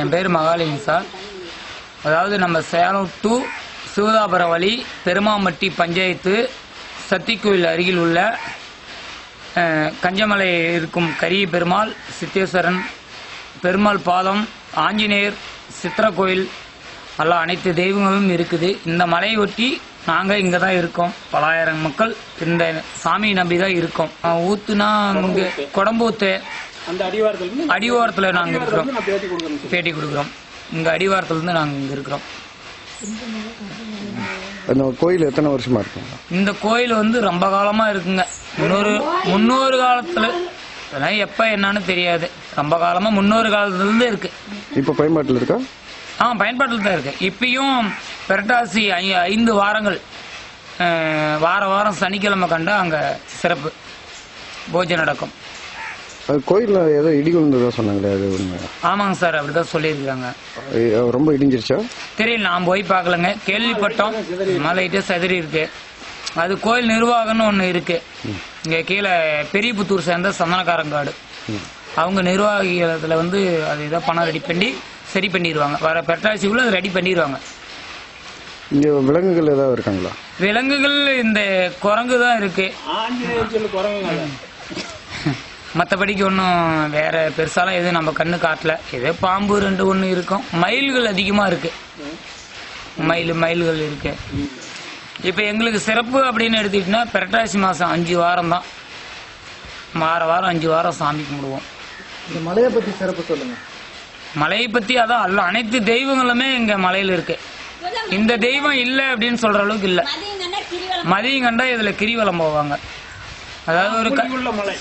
என் பேர் மகாலிங் சார். அதாவது நம்ம சேலம் டு சிவதாபுரம் வழி பெருமாமட்டி பஞ்சாயத்து சத்திக்கோயில் அருகில் உள்ள கஞ்சமலை இருக்கும் கரிய பெருமாள் சித்தேஸ்வரன் பெருமாள் பாதம் ஆஞ்சநேயர் சித்திர கோயில் எல்லாம் அனைத்து தெய்வங்களும் இருக்குது. இந்த மலையை ஒட்டி நாங்கள் இங்கே தான் இருக்கோம். பலாயிரம் மக்கள் இந்த சாமியை நம்பி தான் இருக்கோம் ஊத்துனா இங்கே கொடம்பூத்து அந்த அடிவாரத்துல இருந்து அடிவாரத்தில் நாங்கள் இருக்கிறோம். பேட்டி கொடுக்குறோம். இங்கே அடிவாரத்துலேருந்து நாங்கள் இங்கே இருக்கிறோம். அந்த கோயில் எத்தனை வருஷமா இருக்குங்க இந்த கோயில் வந்து ரொம்ப காலமாக இருக்குங்க. முன்னொரு முன்னொரு காலத்தில் அதெல்லாம் எப்போ என்னன்னு தெரியாது. ரொம்ப காலமாக முன்னொரு காலத்துலேருந்து இருக்கு. இப்போ பயன்பாட்டில் இருக்கா? ஆ பயன்பாட்டில் தான் இருக்கு. இப்பயும் பெரட்டாசி ஐ- ஐந்து வாரங்கள் வார வாரம் சனிக்கிழமை கண்டா அங்கே சிறப்பு. பூஜை நடக்கும். கோயிலில் ஏதோ இடி விழுந்ததா சொன்னாங்களே அது உண்மை. ஆமாங்க சார் அப்படிதான் சொல்லியிருக்காங்க. ரொம்ப இடிஞ்சிருச்சா? தெரியல நான் போய் பார்க்கலங்க. கேள்விப்பட்டோம். மலையிட்டு செதறி இருக்கு. அது கோயில் நிர்வாகம்னு ஒன்று இருக்கு. இங்க கீழே பெரியபுத்தூர் சேர்ந்த சந்தனக்காரங்காடு. அவங்க நிர்வாகிகளத்துல வந்து அது ஏதோ பணம் ரெடி பண்ணி சரி பண்ணிடுவாங்க வர பெட்டாசிக்குள்ள அது ரெடி பண்ணிடுவாங்க இங்கே விலங்குகள் ஏதாவது இருக்காங்களா? விலங்குகள் இந்த குரங்கு தான் இருக்கு மற்றபடிக்கு ஒன்றும் வேற பெருசாலாம் எதுவும் நம்ம கண்ணு காட்டல. ஏதோ பாம்பு ரெண்டு ஒன்று இருக்கும். மயில்கள் அதிகமாக இருக்கு. மயில் மயில்கள் இருக்கு. இப்போ எங்களுக்கு சிறப்பு அப்படின்னு எடுத்துக்கிட்டோம்னா பெரட்டாசி மாதம் அஞ்சு வாரம் தான். வார வாரம் அஞ்சு வாரம் சாமி கும்பிடுவோம். இந்த மலையை பத்தி சிறப்பு சொல்லுங்க. மலையை பற்றி அதான் அல்ல அனைத்து தெய்வங்களுமே இங்கே மலையில் இருக்கு. இந்த தெய்வம் இல்லை அப்படின்னு சொல்ற அளவுக்கு இல்லை. மதியம் கண்டா இதில் கிரிவலம் போவாங்க. அதாவது ஒரு மலை.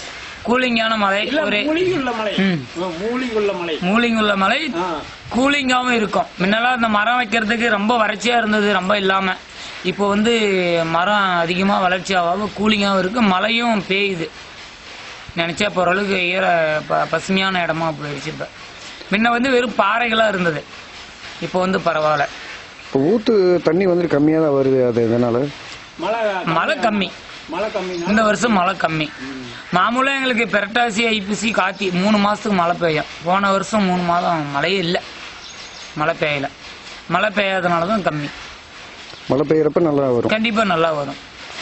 கூலிங்கான மலை இல்ல ஒரு மூலிகுள்ள மலை. ம். ஆ, மூலிகுள்ள மலை. மூலிங் உள்ள மலை ஆ. கூலிங்காகவும் இருக்கும். முன்னெல்லாம் இந்த மரம் வைக்கிறதுக்கு ரொம்ப வறட்சியா இருந்தது ரொம்ப இல்லாம. இப்போ வந்து மரம் அதிகமாக வளர்ச்சியாகவும் கூலிங்காகவும் இருக்கு மழையும் பெய்யுது நினைச்சா போற அளவுக்கு ஈர ப- பசுமையான இடமா போயிடுச்சு இப்போ. முன்ன வந்து வெறும் பாறைகளாக இருந்தது. இப்போ வந்து பரவாயில்ல. இப்போ ஊத்து தண்ணி வந்துட்டு கம்மியாக தான் வருது அது எதனால? மழை மழை கம்மி. மழை கம்மி இந்த வருஷம் மழை கம்மி. மாமூலாக எங்களுக்கு பெரட்டாசி ஐப்பசி காத்தி மூணு மாதத்துக்கு மழை பெய்யும். போன வருஷம் மூணு மாதம் மழையே இல்லை. மழை பெய்யல. மழை பெய்யாதனால தான் கம்மி. மழை பெய்யறப்ப நல்லா வரும். கண்டிப்பா நல்லா வரும்.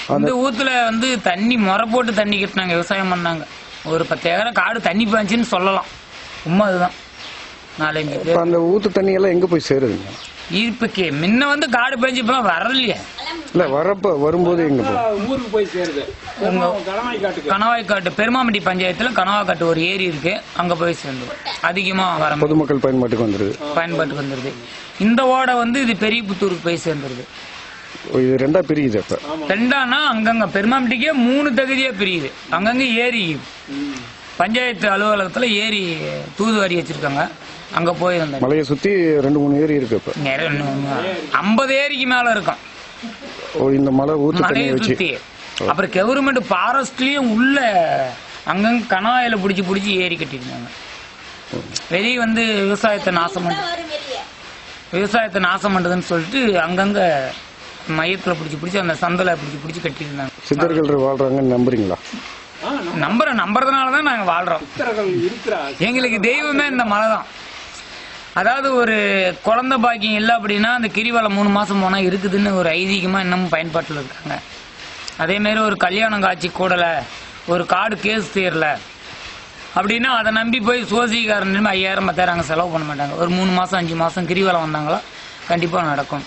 இந்த ஊத்துல வந்து தண்ணி முறை போட்டு தண்ணி கட்டினாங்க விவசாயம் பண்ணாங்க. ஒரு பத்து ஏக்கர் காடு தண்ணி பாய்ச்சுன்னு சொல்லலாம். உண்மை அதுதான். நாலஞ்சு இப்போ அந்த ஊத்து தண்ணி எல்லாம் எங்கே போய் சேருதுங்க? ஈர்ப்புக்கு. முன்ன வந்து காடு பாய்ஞ்சு இப்பெல்லாம் வரலையே. இல்லை வரப்ப வரும்போது எங்கே ஊருக்கு போய் சேருது. கணவாய்க்காட்டு பெருமாமட்டி பஞ்சாயத்துல கணவாய்க்காட்டு ஒரு ஏரி இருக்கு. அங்க போய் சேர்ந்தோம் அதிகமா வர பொதுமக்கள் பயன்பாட்டுக்கு வந்துடுது பயன்பாட்டுக்கு வந்துருது. இந்த ஓடை வந்து இது பெரிய புத்தூருக்கு போய் சேர்ந்துருது. இது ரெண்டா பிரியுது அப்போ? ரெண்டானா அங்கங்க பெருமாமட்டிக்கே மூணு தகுதியா பிரியுது. அங்கங்க ஏரி பஞ்சாயத்து அலுவலகத்துல ஏரி தூதுவாரி வச்சிருக்காங்க. அங்க போயிருந்தேன். மலையை சுற்றி ரெண்டு மூணு ஏரி இருக்கு இப்போ ஐம்பது ஏரிக்கு மேல இருக்கும். இந்த மலை ஊத்து தண்ணியை வச்சு. அப்புறம் கவர்மெண்ட் ஃபாரஸ்ட்லயும் உள்ள அங்கங்க கணாயில புடிச்சு புடிச்சு ஏரி கட்டிருந்தாங்க வெளியே வந்து விவசாயத்தை நாசம் விவசாயத்தை நாசம் பண்ணுறதுன்னு சொல்லிட்டு அங்கங்க மையத்தில் பிடிச்சி பிடிச்சி அந்த சந்தில் பிடிச்சி பிடிச்சி கட்டியிருந்தாங்க. சித்தர்கள் வாழ்றாங்கன்னு நம்புறீங்களா? நம்புற நம்புறதுனால தான் நாங்கள் வாழ்கிறோம் சித்தர்கள் இருக்கிறா எங்களுக்கு தெய்வமே இந்த மலை தான் அதாவது ஒரு குழந்தை பாக்கியம் இல்லை அப்படின்னா அந்த கிரிவலம் மூணு மாதம் போனால் இருக்குதுன்னு ஒரு ஐதீகமாக இன்னமும் பயன்பாட்டில் இருக்காங்க. அதேமாரி ஒரு கல்யாணம் காட்சி கூடலை ஒரு காடு கேஸ் தீரல அப்படின்னா அதை நம்பி போய் சோசிக்காரன் ஐயாயிரம் பத்தாயிரம் அங்கே செலவு பண்ண மாட்டாங்க. ஒரு மூணு மாதம் அஞ்சு மாதம் கிரிவலம் வந்தாங்களா கண்டிப்பாக நடக்கும்.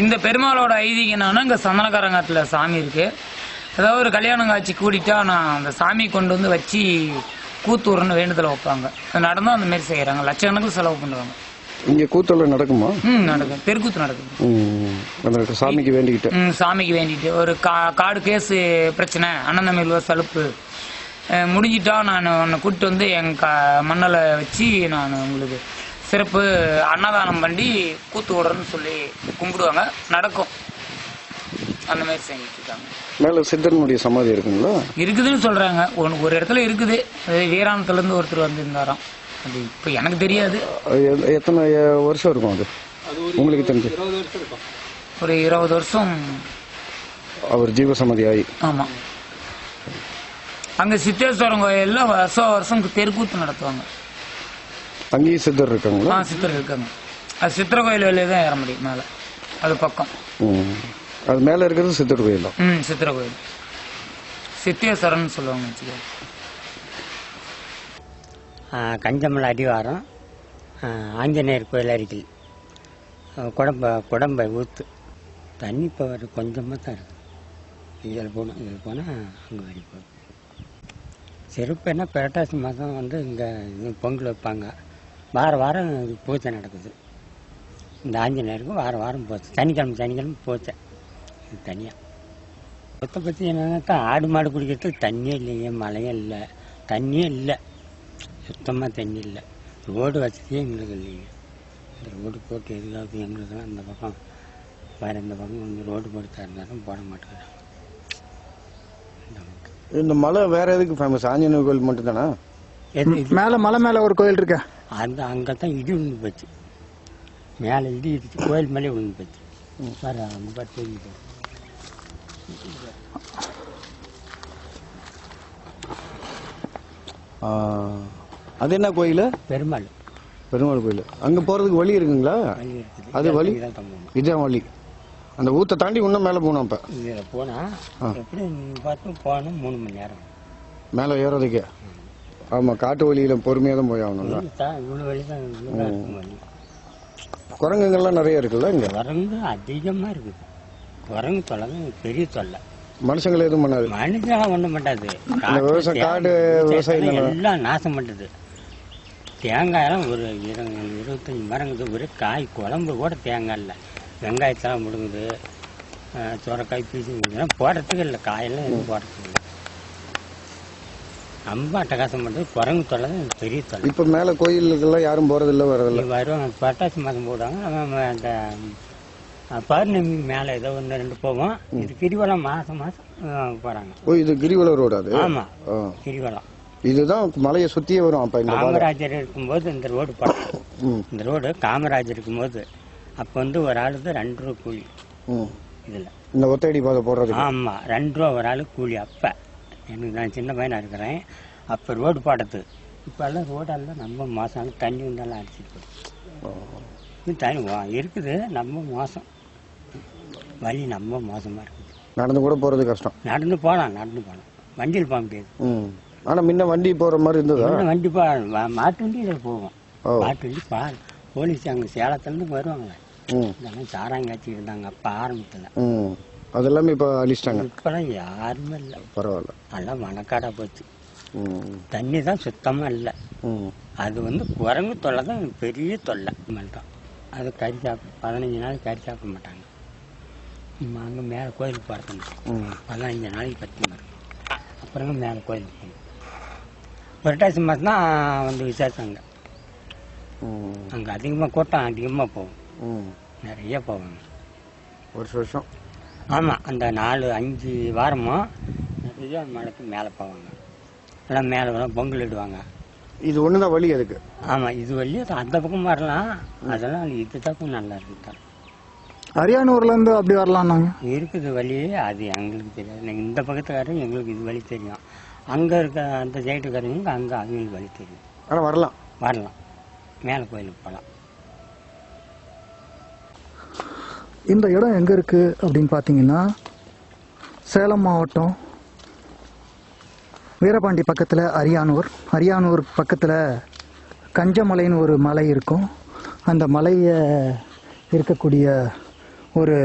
இந்த பெருமாளோட ஐதீகம் என்னன்னா இங்கே சந்தனக்காரங்காட்டில் சாமி இருக்கு. அதாவது ஒரு கல்யாணம் காட்சி கூடிட்டா நான் அந்த சாமி கொண்டு வந்து வச்சு கூத்தூர்னு வேண்டுதலை வைப்பாங்க. நடந்தும் அந்த மாதிரி செய்கிறாங்க லட்சக்கணக்கில் செலவு பண்ணுவாங்க. இங்கே கூத்தெல்லாம் நடக்குமா? ம் நடக்கும். தெருக்கூத்து நடக்குது. ம், அந்த சாமிக்கு வேண்டிக்கிட்டு. ம், சாமிக்கு வேண்டிட்டு. ஒரு கா காடு கேஸு பிரச்சனை. அண்ணன் தம்பியில் சலுப்பு. முடிஞ்சிட்டா நான் உன்னை கூப்பிட்டு வந்து என் க மண்ணில் வச்சு நான் உங்களுக்கு சிறப்பு அன்னதானம் பண்ணி கூத்து விடுறேன்னு சொல்லி கும்பிடுவாங்க. நடக்கும். அந்த மாதிரி செஞ்சுட்டு இருக்காங்க மேலே சித்தனுடைய சமாதி இருக்குங்களா? இருக்குதுன்னு சொல்றாங்க. ஒன்று ஒரு இடத்துல இருக்குது. அது வீராணத்துலேருந்து ஒருத்தர் வந்திருந்தாராம். அது இப்போ எனக்கு தெரியாது. எத்தனை வருஷம் இருக்கும் அது? உங்களுக்கு தெரிஞ்சு. இருபது வருஷம் இருக்கும். ஒரு இருபது வருஷம் அவர் ஜீவசமாதி ஆகி ஆமாம் அங்கே சித்தேஸ்வரம் கோயிலில் வருஷம் வருஷம் தெருக்கூத்து நடத்துவாங்க. அங்கேயும் சித்தர் இருக்காங்களா? ஆ சித்தர் இருக்காங்க. அது சித்திர கோயில் வெளியே தான் ஏற முடியும் மேலே. அது பக்கம். ம். அது மேலே இருக்கிறது சித்தர் கோயில் தான். ம் சித்திர கோயில். சித்தேஸ்வரன் சொல்லுவாங்க வச்சுக்கோ. கஞ்சமலை அடிவாரம் ஆஞ்சநேயர் கோயில் அருகில். குடம்ப குடம்பை ஊத்து. தண்ணி இப்போ ஒரு கொஞ்சமாக தான் இருக்குது இதில் போகணும் இதில் போனால் அங்கே வழி போகும் செருப்பு என்ன புரட்டாசி மாதம் வந்து இங்கே இது பொங்கல் வைப்பாங்க. வார வாரம் இது பூஜை நடக்குது. இந்த ஆஞ்சநேயருக்கு வார வாரம் போச்சு சனிக்கிழமை சனிக்கிழமை போச்சேன் இது தனியாக சொத்தை பற்றி என்னன்னாக்கா ஆடு மாடு குடிக்கிறதுக்கு தண்ணியே இல்லையே மழையும் இல்லை. தண்ணியே இல்லை. சுத்தமாக தண்ணி இல்லை. ரோடு வசதியே எங்களுக்கு இல்லைங்க. இந்த ரோடு போட்டு எதுக்காவது எங்களுக்கு அந்த பக்கம். வேறு இந்த பக்கம் வந்து ரோடு போட்டு இருந்தாலும் போட மாட்டேங்கிறாங்க. இந்த மலை வேற எதுக்கு ஃபேமஸ் ஆஞ்சநேயர் கோயில் மட்டும்தானா? எது இது? மேல மலை மேல ஒரு கோயில் இருக்கா. அந்த அங்கே தான் இடி விழுந்து போச்சு. மேலே இடி இடிச்சு கோயில் மேலே விழுந்து போச்சு. வேறு அங்கே பார்த்து அது என்ன கோயில்? பெருமாள். பெருமாள் கோயில். அங்கே போகிறதுக்கு வழி இருக்குங்களா? அது வழி? இதுதான் வழி. அந்த ஊத்தை தாண்டி இன்னும் மேலே போகணும் அப்போ. இதில் போனால் எப்படி பார்த்து போகணும்? மூணு மணி நேரம். மேலே ஏறதுக்கே. ஆமாம் காட்டு வழியில் பொறுமையாக தான் போய் ஆகணும்ல. தான் இவ்வளோ வழி தான். குரங்குங்கள்லாம் நிறைய இருக்குல்ல இங்கே? குரங்கு அதிகமாக இருக்குது. குரங்கு தொல்லை தான் பெரிய தொல்லை. மனுஷங்களை எதுவும் பண்ணாது. மனுஷன் ஒன்றும் பண்ணாது. இந்த விவசாயம் காடு விவசாயம் எல்லாம். நாசம் பண்ணுது தேங்காயெல்லாம் ஒரு இரு இருபத்தஞ்சி மரங்குது. ஒரு காய் குழம்பு கூட தேங்காய் இல்லை. வெங்காயத்தெல்லாம் முடுங்குது. சுரக்காய் பீசி இதெல்லாம் போடுறதுக்கு இல்லை. காயெல்லாம் எதுவும் போடுறதுக்கு இல்லை. ரொம்ப அட்டகாசம் பண்ணுறது குரங்கு தொல்லை தான் பெரிய தொல்லை. இப்போ மேலே கோயிலுக்கெல்லாம் யாரும் போகிறதில்ல வரதில்ல வருவாங்க. புரட்டாசி மாதம் போடுவாங்க. அந்த பௌர்ணமி மேலே ஏதோ ஒன்று ரெண்டு போவோம் இது கிரிவலம் மாதம் மாதம் போகிறாங்க ஓ இது கிரிவல ரோடு அது? ஆமாம் ஆ. கிரிவலம். இதுதான் மலையை சுற்றியே வரும் அப்போ இந்த காமராஜர் இருக்கும்போது இந்த ரோடு போட்டோம் ம். இந்த ரோடு காமராஜர் இருக்கும்போது அப்போ வந்து ஒரு ஆளுக்கு ரெண்டு ரூபா கூலி. இதில். இந்த ஒத்தடி பாதை போடுறதுக்கு? ஆமாம் ரெண்டு ரூபா ஒரு ஆளுக்கு கூலி அப்போ. எனக்கு நான் சின்ன பையனாக இருக்கிறேன். அப்போ ரோடு போட்டது இப்போ எல்லாம் ரோடெல்லாம் நம்ம மோசம். தண்ணி வந்தாலும் அடிச்சிட்டு இது தண்ணி இருக்குது நம்ம மோசம். வழி நம்ம மோசமாக இருக்குது. நடந்து கூட போகிறது கஷ்டம். நடந்து போகலாம் நடந்து போகலாம் வண்டியில் போக முடியாது. ஆனால் முன்ன வண்டி போகிற மாதிரி இருந்ததா? வண்டி போ மாட்டு வண்டியில் போவோம். மாட்டு வண்டி பா போலீஸ் அங்கே சேலத்துலேருந்து வருவாங்க. இதெல்லாம் சாராங்காய்ச்சி இருந்தாங்க அப்போ ஆரம்பத்தில் அதெல்லாமே இப்போ அழிச்சிட்டாங்க. இப்போலாம் யாருமே இல்லை. பரவாயில்ல. அதெல்லாம் மணக்காடாக போச்சு. தண்ணி தான் சுத்தமாக இல்லை. அது வந்து குரங்கு தொல்லை தான் பெரிய தொல்லை. மட்டும் அது கறி சாப்பிட பதினஞ்சு நாளைக்கு கறி சாப்பிட மாட்டாங்க. அங்கே மேலே கோயிலுக்கு போகிறதுங்க ம். பதினஞ்சு நாளைக்கு பத்து இருக்கும் அப்புறங்க மேலே கோயிலுக்கு போகணும் புரட்டாசி மாதம் தான் வந்து விசேஷம் அங்கே அங்கே அதிகமாக கூட்டம் அதிகமாக போகும். ம். நிறைய போவாங்க. வருஷம் வருஷம். ஆமாம் அந்த நாலு அஞ்சு வாரமும் நிறைய மலைக்கு மேலே போவாங்க. எல்லாம் மேலே வரும் பொங்கல் இடுவாங்க. இது ஒன்று தான் வழி அதுக்கு. ஆமாம் இது வழியும் அந்த பக்கம் வரலாம். அதெல்லாம் இது தப்பு நல்லா இருக்கு அரியானூர்ல இருந்து அப்படி வரலாம் நாங்க இருக்குது வழி அது எங்களுக்கு தெரியாது. நாங்கள் இந்த பக்கத்துக்காரங்க எங்களுக்கு இது வழி தெரியும். அங்கே இருக்க அந்த சைட்டுக்காரங்க அங்கே அவங்களுக்கு வழி தெரியும். ஆனால் வரலாம். வரலாம். மேலே கோயிலுக்கு போகலாம். இந்த இடம் எங்க இருக்கு அப்படின்னு பாத்தீங்கன்னா சேலம் மாவட்டம் வீரபாண்டி பக்கத்துல அரியானூர் அரியானூர் பக்கத்துல கஞ்சமலைன்னு ஒரு மலை இருக்கும். அந்த மலைய இருக்கக்கூடிய ஒரு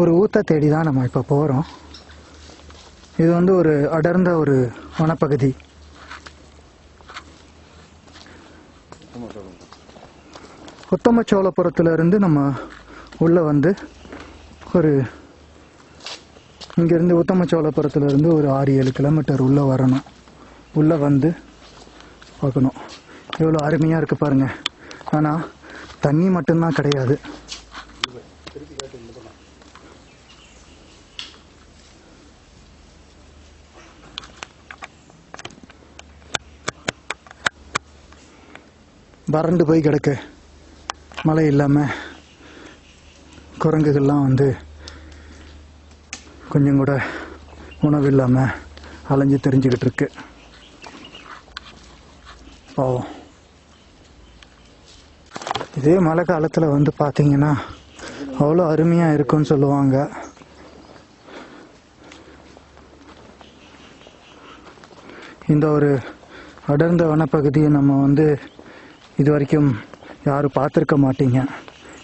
ஒரு ஊற்ற தேடி தான் நம்ம இப்போ போகிறோம் இது வந்து ஒரு அடர்ந்த ஒரு வனப்பகுதி. உத்தமச்சோளபுரத்துலேருந்து நம்ம உள்ளே வந்து ஒரு இங்கேருந்து உத்தமச்சோளபுரத்துலேருந்து ஒரு ஆறு ஏழு கிலோமீட்டர் உள்ளே வரணும். உள்ளே வந்து பார்க்கணும். எவ்வளோ அருமையாக இருக்குது பாருங்கள் ஆனால் தண்ணி மட்டும்தான் கிடையாது. வறண்டு போய் கிடக்கு. மழை இல்லாமல் குரங்குகள்லாம் வந்து கொஞ்சம் கூட உணவு இல்லாமல் அலைஞ்சு தெரிஞ்சுக்கிட்டு இருக்கு. பாவம். இதே மழை காலத்தில் வந்து பார்த்தீங்கன்னா அவ்வளோ அருமையாக இருக்கும்னு சொல்லுவாங்க. இந்த ஒரு அடர்ந்த வனப்பகுதியை நம்ம வந்து இது வரைக்கும் யாரும் பார்த்துருக்க மாட்டீங்க.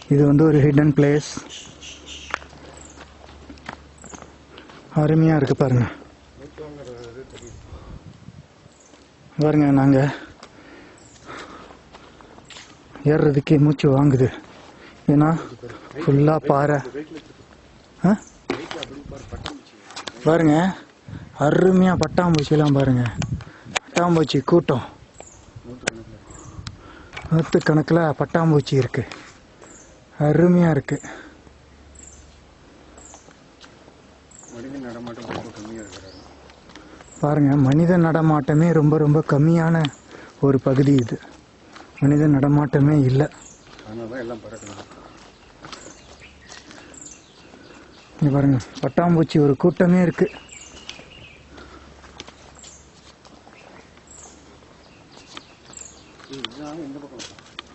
இது வந்து ஒரு ஹிடன் பிளேஸ் அருமையாக இருக்குது பாருங்க. பாருங்க நாங்கள் ஏறுறதுக்கே மூச்சு வாங்குது. ஏன்னா ஃபுல்லாக பாறை. ஆ? பாருங்க அருமையாக பட்டாம்பூச்சியெல்லாம் பாருங்கள் பட்டாம்பூச்சி கூட்டம். நூற்று கணக்கில் பட்டாம்பூச்சி இருக்கு. அருமையாக இருக்கு. பாருங்க மனித நடமாட்டமே ரொம்ப ரொம்ப கம்மியான ஒரு பகுதி இது. மனித நடமாட்டமே இல்லை. இங்க பாருங்க பட்டாம்பூச்சி ஒரு கூட்டமே இருக்கு.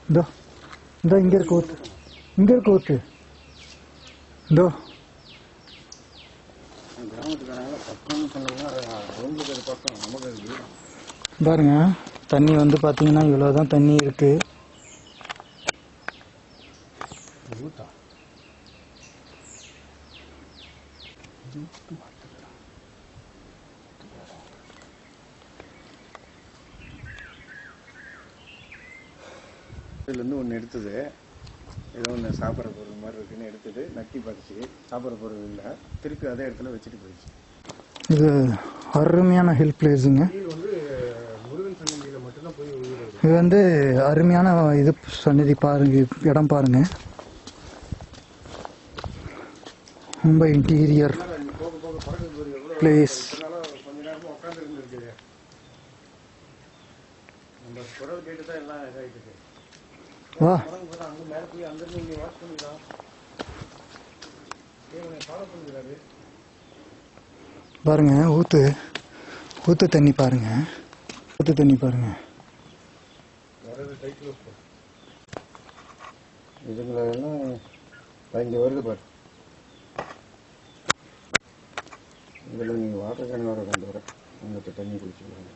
இதோ இதோ இங்க இருக்கு ஊத்து இங்க இருக்கு ஊத்து இதோ பாருங்க தண்ணி வந்து பாத்தீங்கன்னா இவ்வளவுதான் தண்ணி இருக்கு. இதுலேருந்து ஒன்று எடுத்தது. ஏதோ ஒன்று சாப்பிட்ற பொருள் மாதிரி இருக்குன்னு எடுத்தது நட்டி பார்த்துச்சு. சாப்பிட்ற பொருள் இல்லை. திருப்பி அதே இடத்துல வச்சுட்டு போயிடுச்சு. இது அருமையான ஹில் பிளேஸுங்க வந்து முருகன் சன்னதியில் மட்டும்தான் போய் விழுகிறது இது வந்து அருமையான இது சன்னதி பாருங்க இடம் பாருங்க. ரொம்ப இன்டீரியர் பிளேஸ் நம்ம குரல் கேட்டு தான் எல்லாம் இதாகிட்டு இருக்கு வா பாருங்க ஊத்து. ஊத்து தண்ணி பாருங்க. ஊத்து தண்ணி பாருங்க. இதுங்களை எல்லாம் பதினஞ்சு வருது பாரு. இதில் நீங்கள் வாட்டர் கேன் வர கொண்டு வரேன் உங்களுக்கு தண்ணி குடிச்சுக்கிறாங்க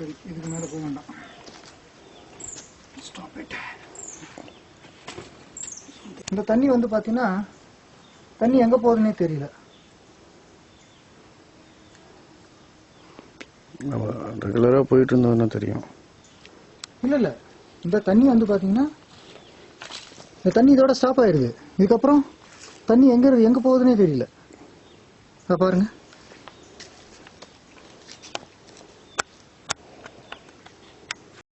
சரி இதுக்கு மேலே போக வேண்டாம். ஸ்டாப் இட் இந்த தண்ணி வந்து பார்த்தீங்கன்னா தண்ணி எங்கே போகுதுன்னே தெரியல. நம்ம ரெகுலராக போயிட்டு இருந்தோம்னா தெரியும்? இல்லை இல்லை. இந்த தண்ணி வந்து பார்த்தீங்கன்னா இந்த தண்ணி இதோட ஸ்டாப் ஆயிடுது. இதுக்கப்புறம் தண்ணி எங்கே எங்கே போகுதுன்னே தெரியல. இதை பாருங்க.